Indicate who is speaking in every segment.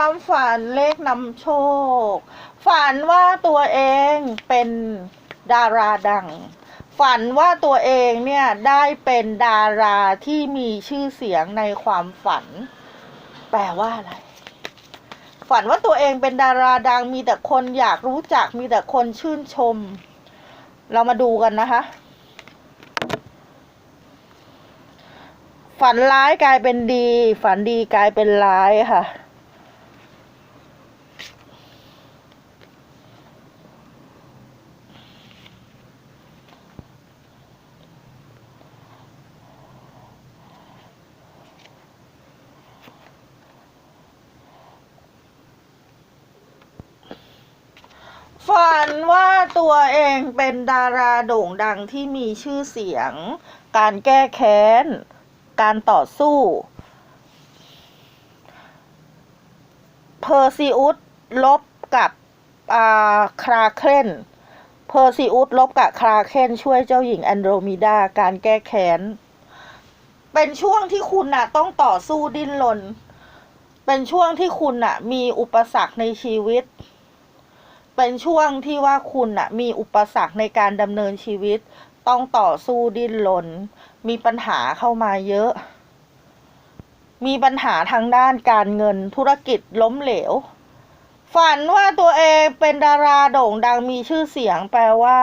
Speaker 1: ความฝันเลขนำโชค ฝันว่าตัวเองเป็นดาราดัง ฝันว่าตัวเองเนี่ยได้เป็นดาราที่มีชื่อเสียงในความฝัน แปลว่าอะไร ฝันว่าตัวเองเป็นดาราดังมีแต่คนอยากรู้จักมีแต่คนชื่นชม เรามาดูกันนะคะฝันร้ายกลายเป็นดี ฝันดีกลายเป็นร้ายค่ะ ฝันว่าตัวเองเป็นดาราโด่งดังที่มีชื่อเสียง การแก้แค้น การต่อสู้เพอร์ซิอุสลบกับอาคราเคนเพอร์ซิอุสลบกับคราเคนช่วยเจ้าหญิงแอนโดรมิดาการแก้แค้น เป็นช่วงที่คุณน่ะ ต้องต่อสู้ดิ้นรน เป็นช่วงที่คุณน่ะ มีอุปสรรคในชีวิต เป็นช่วงที่ว่าคุณน่ะมีอุปสรรคในการดำเนินชีวิต ต้องต่อสู้ดิ้นรนมีปัญหาเข้ามาเยอะ มีปัญหาทางด้านการเงินธุรกิจล้มเหลว ฝันว่าตัวเองเป็นดาราโด่งดังมีชื่อเสียงแปลว่า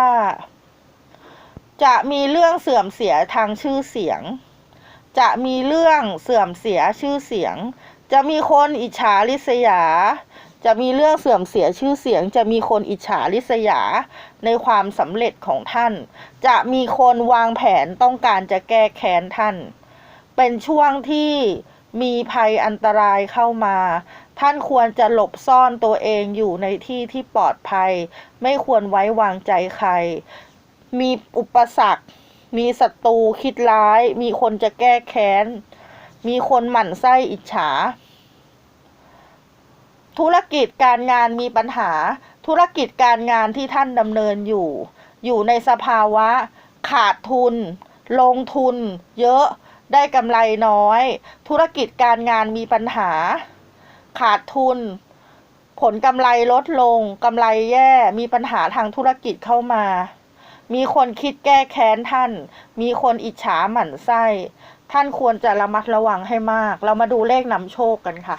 Speaker 1: จะมีเรื่องเสื่อมเสียทางชื่อเสียง จะมีเรื่องเสื่อมเสียชื่อเสียง จะมีคนอิจฉาริษยา จะมีเรื่องเสื่อมเสียชื่อเสียง จะมีคนอิจฉาริษยาในความสำเร็จของท่าน จะมีคนวางแผนต้องการจะแก้แค้นท่าน เป็นช่วงที่มีภัยอันตรายเข้ามา ท่านควรจะหลบซ่อนตัวเองอยู่ในที่ที่ปลอดภัย ไม่ควรไว้วางใจใคร มีอุปสรรค มีศัตรูคิดร้าย มีคนจะแก้แค้น มีคนหมั่นไส้อิจฉา ธุรกิจการงานมีปัญหา ธุรกิจการงานที่ท่านดำเนินอยู่ อยู่ในสภาวะ ขาดทุน ลงทุน เยอะได้กำไรน้อย ธุรกิจการงานมีปัญหา ขาดทุน ผลกำไรลดลงกำไรแย่มีปัญหาทางธุรกิจเข้ามา มีคนคิดแก้แค้นท่าน มีคนอิจฉาหมั่นไส้ ท่านควรจะระมัดระวังให้มาก เรามาดูเลขนำโชคกันค่ะ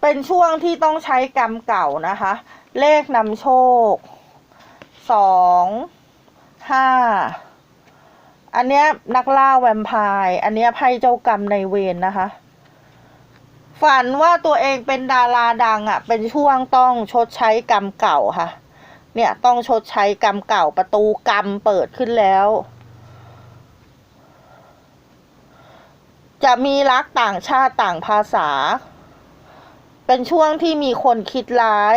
Speaker 1: เป็นช่วงที่ต้องใช้กรรมเก่านะคะ เลขนำโชคสองห้าอันเนี้ยนักล่าแวมไพร์อันเนี้ยไพ่เจ้ากรรมในเวรนนะคะ ฝันว่าตัวเองเป็นดาราดังอะ่ะ เป็นช่วงต้องชดใช้กรรมเก่าค่ะ เนี่ยต้องชดใช้กรรมเก่าประตูกรรมเปิดขึ้นแล้ว จะมีรักต่างชาติต่างภาษา เป็นช่วงที่มีคนคิดร้าย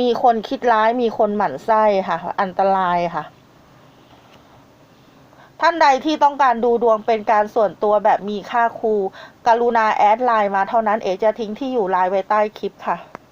Speaker 1: มีคนคิดร้าย มีคนหมั่นไส้ค่ะ อันตรายค่ะ ท่านใดที่ต้องการดูดวงเป็นการส่วนตัวแบบมีค่าครู กรุณาแอดไลน์มาเท่านั้นเอจะทิ้งที่อยู่ไลน์ไว้ใต้คลิปค่ะ